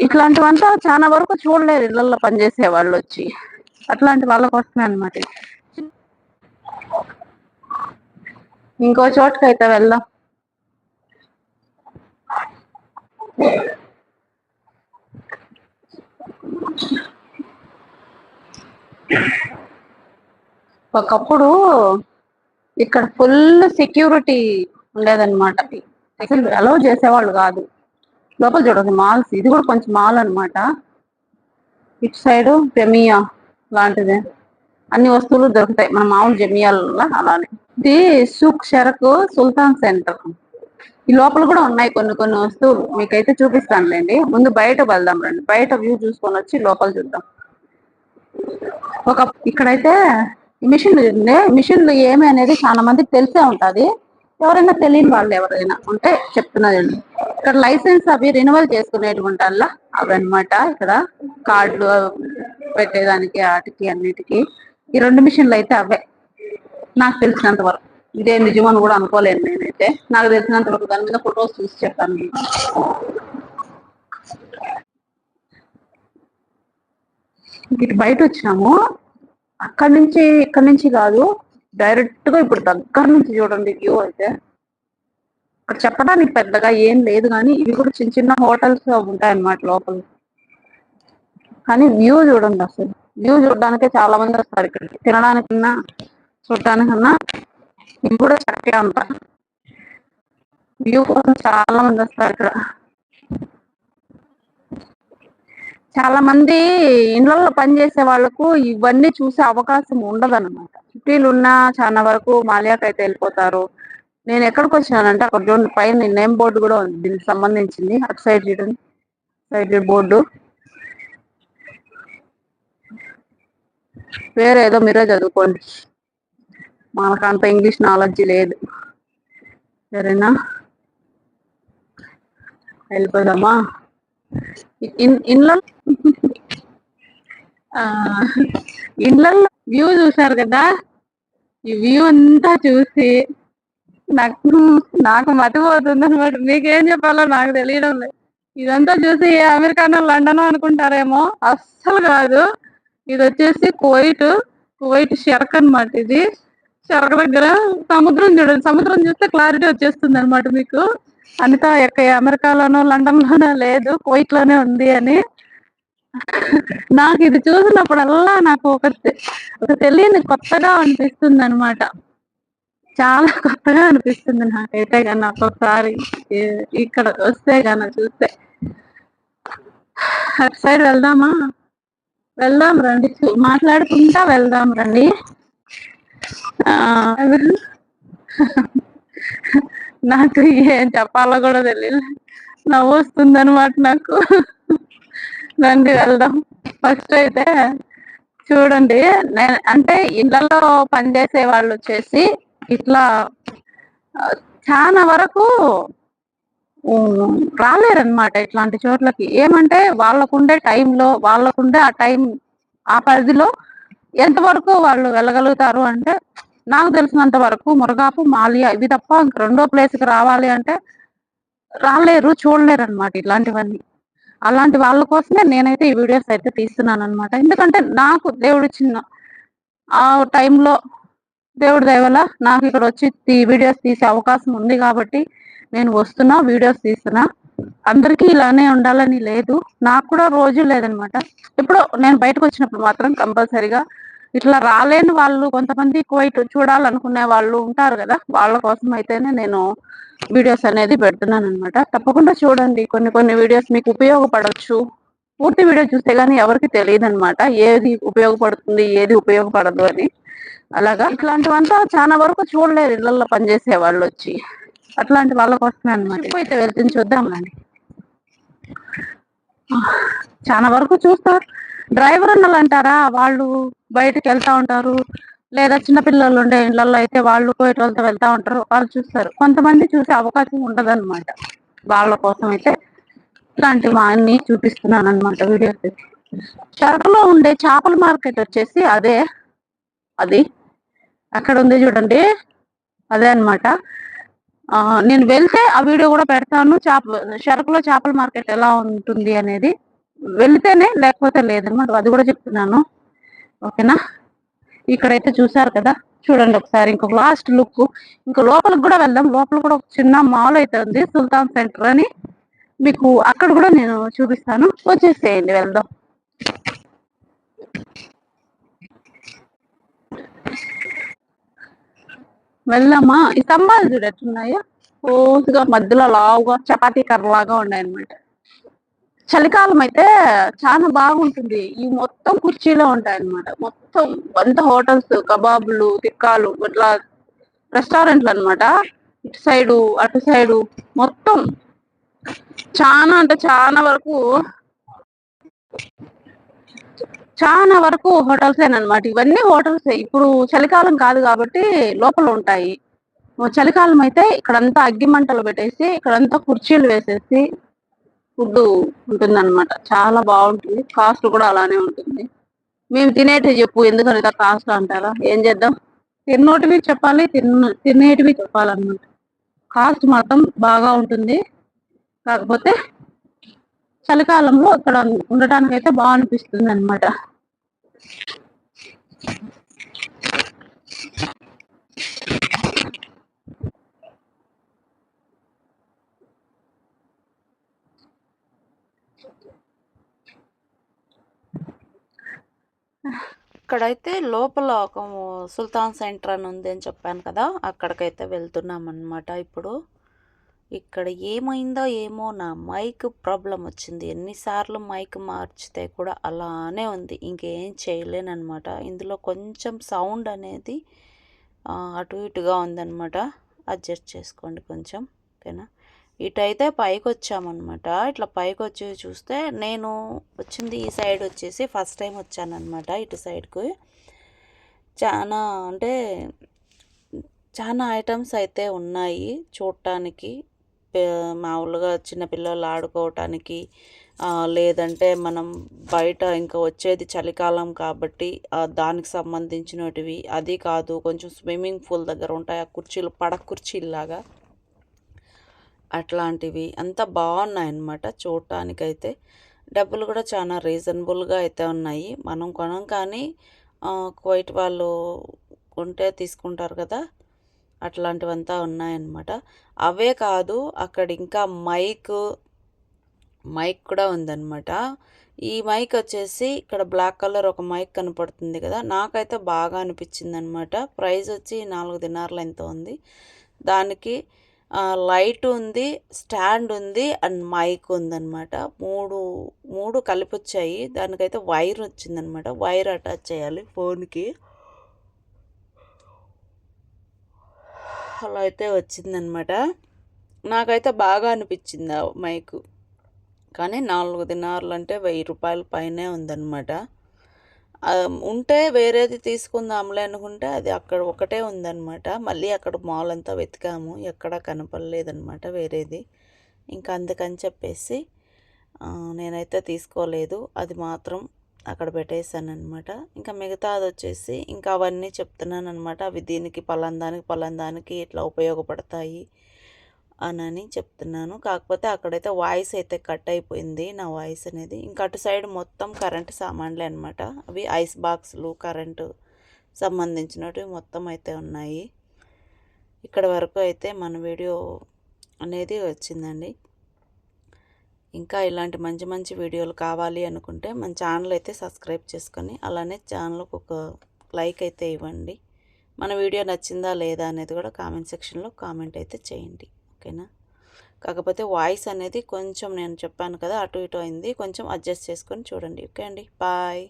ఇట్లాంటివంతా చాలా వరకు చూడలేదు ఇళ్ళలో పనిచేసే వాళ్ళు వచ్చి. అట్లాంటి వాళ్ళ కోసమే అనమాట ఇంకో చోటుకైతే వెళ్దాం. ఒకప్పుడు ఇక్కడ ఫుల్ సెక్యూరిటీ ఉండేదన్నమాట. అసలు అలౌ చేసేవాళ్ళు కాదు. లోపల చూడండి మాల్స్ ఇది కూడా కొంచెం మాల్ అన్నమాట. ఇటు సైడ్ జమియా లాంటిది. అన్ని వస్తువులు దొరుకుతాయి. మన మామూలు జమియాలలో అలానే. ఇది సూక్ షరకు సుల్తాన్ సెంటర్. ఈ లోపల కూడా ఉన్నాయి కొన్ని కొన్ని వస్తువులు. మీకైతే చూపిస్తానులేండి. ముందు బయట వెళ్దాం రండి. బయట వ్యూ చూసుకొని వచ్చి లోపల చూద్దాం. ఒక ఇక్కడైతే మిషన్ ఉంది మిషన్లు ఏమి అనేది చాలా మందికి తెలిసే ఉంటుంది. ఎవరైనా తెలియని వాళ్ళు ఎవరైనా ఉంటే చెప్తున్నదండి ఇక్కడ లైసెన్స్ అవి రెన్యువల్ చేసుకునేటువంటి అలా అవి ఇక్కడ కార్డులు పెట్టేదానికి వాటికి అన్నిటికి. ఈ రెండు మిషన్లు అయితే అవే. నాకు తెలిసినంత వరకు. ఇదే నిజమని కూడా అనుకోలేను నేనైతే. నాకు తెలిసినంత వరకు దాని మీద ఫొటోస్ చూసి చెప్పాను ఇటు బయట వచ్చినాము అక్కడి నుంచి ఇక్కడి నుంచి కాదు డైరెక్ట్గా ఇప్పుడు దగ్గర నుంచి చూడండి వ్యూ అయితే. ఇక్కడ చెప్పడానికి పెద్దగా ఏం లేదు కానీ ఇవి కూడా చిన్న చిన్న హోటల్స్ ఉంటాయి అన్నమాట లోపల. కానీ వ్యూ చూడండి అసలు. వ్యూ చూడడానికే చాలా మంది వస్తారు ఇక్కడ. తినడానికన్నా చూడడానికన్నా ఇవి కూడా చక్కగా ఉంటా వ్యూ కోసం చాలా మంది వస్తారు ఇక్కడ. చాలా మంది ఇండ్లలో పనిచేసే వాళ్ళకు ఇవన్నీ చూసే అవకాశం ఉండదు అనమాట సిటీలు ఉన్నా చాలా వరకు మాల్యాకైతే వెళ్ళిపోతారు. నేను ఎక్కడికి వచ్చానంటే అక్కడ చూడండి పైన నేమ్ బోర్డు కూడా ఉంది. దీనికి సంబంధించింది. అటు సైడ్ చూడండి. Side board. వేరే ఏదో మీరే చదువుకోండి. మనకు అంత ఇంగ్లీష్ నాలెడ్జ్ లేదు. సరేనా? వెళ్ళిపోదామా? ఇన్- ఇండ్ల ఆ, ఇండ్లలో వ్యూ చూసారు కదా? ఈ వ్యూ అంతా చూసి నాకు నాకు మతిపోతుంది అనమాట మీకేం చెప్పాలో నాకు తెలియడం లేదు. ఇదంతా చూసి అమెరికానో లండన్ అనుకుంటారేమో అస్సలు కాదు. ఇది వచ్చేసి కువైట్ కువైట్ షెరక్ అన్నమాట ఇది. షెరక్ దగ్గర సముద్రం చూడండి. సముద్రం చూస్తే క్లారిటీ వచ్చేస్తుంది అనమాట మీకు. అనిత ఎక్క అమెరికాలోనో లండన్ లోనో లేదు. కువైట్లోనే ఉంది అని. నాకు ఇది చూసినప్పుడల్లా నాకు ఒక ఒక తెలియని కొత్తగా అనిపిస్తుంది అనమాట చాలా కొత్తగా అనిపిస్తుంది నాకైతే కానీ ఒక్కొక్కసారి. ఇక్కడ వస్తే కానీ చూస్తే. అటు సైడ్ వెళ్దామా? వెళ్దాం రండి. చూ- మాట్లాడుకుంటా వెళ్దాం రండి. ఆ, నాకు ఏం చెప్పాలో కూడా తెలియదు నవ్వు వస్తుంది అనమాట నాకు. రండి వెళ్దాం. ఫస్ట్ అయితే చూడండి. నేను అంటే ఇళ్ళలో పనిచేసే వాళ్ళు వచ్చేసి ఇట్లా చాలా వరకు రాలేరనమాట ఇట్లాంటి చోట్లకి. ఏమంటే వాళ్ళకుండే టైంలో వాళ్ళకుండే ఆ టైం ఆ పరిధిలో ఎంతవరకు వాళ్ళు వెళ్ళగలుగుతారు అంటే నాకు తెలిసినంత వరకు మురగాపు మాలియా ఇవి తప్ప ఇంక రెండో ప్లేస్కి రావాలి అంటే రాలేరు చూడలేరు అనమాట ఇలాంటివన్నీ అలాంటి వాళ్ళ కోసమే నేనైతే ఈ వీడియోస్ అయితే తీస్తున్నాను అనమాట ఎందుకంటే నాకు దేవుడు చిన్న ఆ టైంలో దేవుడి దయ నాకు ఇక్కడ వచ్చి ఈ వీడియోస్ తీసే అవకాశం ఉంది కాబట్టి నేను వస్తున్నా వీడియోస్ తీస్తున్నా. అందరికీ ఇలానే ఉండాలని లేదు. నాకు కూడా రోజు లేదనమాట. ఇప్పుడు నేను బయటకు వచ్చినప్పుడు మాత్రం కంపల్సరిగా ఇట్లా రాలేని వాళ్ళు కొంతమంది కువైట్ చూడాలనుకునే వాళ్ళు ఉంటారు కదా వాళ్ళ కోసం అయితేనే నేను వీడియోస్ అనేది పెడుతున్నాను అనమాట తప్పకుండా చూడండి. కొన్ని కొన్ని వీడియోస్ మీకు ఉపయోగపడవచ్చు పూర్తి వీడియో చూస్తే గానీ ఎవరికి తెలియదు అనమాట ఏది ఉపయోగపడుతుంది ఏది ఉపయోగపడదు అని. అలాగా? ఇట్లాంటివంతా చాలా వరకు చూడలేరు ఇళ్ళలో పనిచేసే వాళ్ళు వచ్చి అట్లాంటి వాళ్ళ కోసమే అనమాట అయితే వెళ్తుంది. చూద్దామండి. చాలా వరకు చూస్తారు డ్రైవర్ అన్నలు అంటారా? వాళ్ళు బయటకు వెళ్తా ఉంటారు. లేదా చిన్న పిల్లలు ఉండే ఇళ్ళలో అయితే వాళ్ళు కోయిట్ వాళ్ళతో వెళ్తా ఉంటారు. వాళ్ళు చూస్తారు. కొంతమంది చూసే అవకాశం ఉండదు అనమాట వాళ్ళ కోసం అయితే. ఇట్లాంటివి వాడిని చూపిస్తున్నాను అనమాట వీడియో చెరలో ఉండే చేపల మార్కెట్ వచ్చేసి అదే. అది అక్కడ ఉంది చూడండి. అదే అన్నమాట. నేను వెళ్తే ఆ వీడియో కూడా పెడతాను. చేప చెరకులో చేపల మార్కెట్ ఎలా ఉంటుంది అనేది. వెళితేనే లేకపోతే లేదనమాట అది కూడా చెప్తున్నాను. ఓకేనా? ఇక్కడైతే చూసారు కదా? చూడండి ఒకసారి ఇంకొక లాస్ట్ లుక్. ఇంకా లోపలికి కూడా వెళ్దాం. లోపల కూడా ఒక చిన్న మాల్ అయితే ఉంది. సుల్తాన్ సెంటర్ అని. మీకు అక్కడ కూడా నేను చూపిస్తాను. వచ్చేసేయండి వెళ్దాం. వెళ్దామా? ఈ స్తంభాలు చూడు ఎట్లున్నాయో. పూర్తిగా మధ్యలో లావుగా చపాతీ కర్రలాగా ఉన్నాయన్నమాట. చలికాలం అయితే చాలా బాగుంటుంది. ఈ మొత్తం కుర్చీలో ఉంటాయి అన్నమాట మొత్తం అంత హోటల్స్ కబాబులు తిక్కాలు ఇట్లా రెస్టారెంట్లు అన్నమాట. ఇటు సైడు అటు సైడు మొత్తం చాలా అంటే చాలా వరకు చాలా వరకు హోటల్స్ అనమాట ఇవన్నీ హోటల్స్ ఇప్పుడు చలికాలం కాదు కాబట్టి లోపల ఉంటాయి. చలికాలం అయితే ఇక్కడంతా అగ్గి మంటలు పెట్టేసి ఇక్కడంతా కుర్చీలు వేసేసి ఫుడ్ ఉంటుంది అనమాట చాలా బాగుంటుంది. కాస్ట్ కూడా అలానే ఉంటుంది. మేము తినేటి చెప్పు ఎందుకని ఇంత కాస్ట్ అంటారా? ఏం చేద్దాం? తిన్నోటివి చెప్పాలి తిన్న తినేటివి చెప్పాలన్నమాట. కాస్ట్ మాత్రం బాగా ఉంటుంది. కాకపోతే చలికాలంలో ఇక్కడ ఉండటానికి అయితే బాగా అనిపిస్తుంది అనమాట ఇక్కడైతే లోపల ఒక సుల్తాన్ సెంటర్ అని ఉంది అని చెప్పాను కదా అక్కడికైతే వెళ్తున్నాం అనమాట ఇప్పుడు. ఇక్కడ ఏమైందో ఏమో నా మైక్ ప్రాబ్లం వచ్చింది. ఎన్నిసార్లు మైక్ మార్చితే కూడా అలానే ఉంది. ఇంకేం చేయలేనమాట ఇందులో కొంచెం సౌండ్ అనేది అటు ఇటుగా ఉందన్నమాట. అడ్జస్ట్ చేసుకోండి కొంచెం ఓకేనా? ఇటైతే పైకి వచ్చామన్నమాట ఇట్లా పైకి వచ్చి చూస్తే నేను వచ్చింది ఈ సైడ్ వచ్చేసి ఫస్ట్ టైం వచ్చానమాట ఇటు సైడ్కి. చాలా అంటే చాలా ఐటమ్స్ అయితే ఉన్నాయి చూడటానికి. మామూలుగా చిన్నపిల్లలు ఆడుకోవటానికి లేదంటే మనం బయట ఇంకా వచ్చేది చలికాలం కాబట్టి దానికి సంబంధించినటివి. అది కాదు కొంచెం స్విమ్మింగ్ పూల్ దగ్గర ఉంటాయి ఆ కుర్చీలు పడ కుర్చీలాగా అట్లాంటివి అంతా బాగున్నాయి అన్నమాట చూడటానికైతే. డబ్బులు కూడా చాలా రీజనబుల్గా అయితే ఉన్నాయి. మనం కొనం కానీ ఆ, కువైట్ వాళ్ళు ఉంటే తీసుకుంటారు కదా అట్లాంటివంతా ఉన్నాయన్నమాట. అవే కాదు అక్కడ ఇంకా మైక్ మైక్ కూడా ఉందన్నమాట. ఈ మైక్ వచ్చేసి ఇక్కడ బ్లాక్ కలర్ ఒక మైక్ కనపడుతుంది కదా నాకైతే బాగా అనిపించింది అనమాట ప్రైస్ వచ్చి నాలుగు దినార్లు ఎంత ఉంది. దానికి లైట్ ఉంది స్టాండ్ ఉంది అండ్ మైక్ ఉందన్నమాట. మూడు మూడు కలిపి వచ్చాయి దానికైతే వైర్ వచ్చిందనమాట వైర్ అటాచ్ చేయాలి ఫోన్కి. అలా అయితే వచ్చిందనమాట. నాకైతే బాగా అనిపించింది ఆ మైకు. కానీ నాలుగు దినార్లు అంటే వెయ్యి రూపాయల పైనే ఉందన్నమాట ఉంటే వేరేది తీసుకుందాంలే అనుకుంటే అది అక్కడ ఒకటే ఉందన్నమాట మళ్ళీ అక్కడ మాల్ అంతా వెతికాము. ఎక్కడా కనపడలేదన్నమాట వేరేది. ఇంకా అందుకని చెప్పేసి నేనైతే తీసుకోలేదు. అది మాత్రం అక్కడ పెట్టేశాను అనమాట ఇంకా మిగతాది వచ్చేసి ఇంకా అవన్నీ చెప్తున్నాను అనమాట అవి దీనికి పలాందానికి పలాందానికి ఇట్లా ఉపయోగపడతాయి అనని చెప్తున్నాను. కాకపోతే అక్కడైతే వాయిస్ అయితే కట్ అయిపోయింది నా వాయిస్ అనేది. ఇంకా అటు సైడ్ మొత్తం కరెంట్ సామాన్లే అనమాట అవి ఐస్ బాక్స్లు కరెంటు సంబంధించినవి మొత్తం అయితే ఉన్నాయి. ఇక్కడ వరకు అయితే మన వీడియో అనేది వచ్చిందండి. ఇంకా ఇలాంటి మంచి మంచి వీడియోలు కావాలి అనుకుంటే మన ఛానల్ అయితే సబ్స్క్రైబ్ చేసుకొని అలానే ఛానల్కి ఒక లైక్ అయితే ఇవ్వండి. మన వీడియో నచ్చిందా లేదా అనేది కూడా కామెంట్ సెక్షన్లో కామెంట్ అయితే చేయండి. ఓకేనా? కాకపోతే వాయిస్ అనేది కొంచెం నేను చెప్పాను కదా అటు ఇటు అయింది. కొంచెం అడ్జస్ట్ చేసుకొని చూడండి. ఓకే అండి. బాయ్.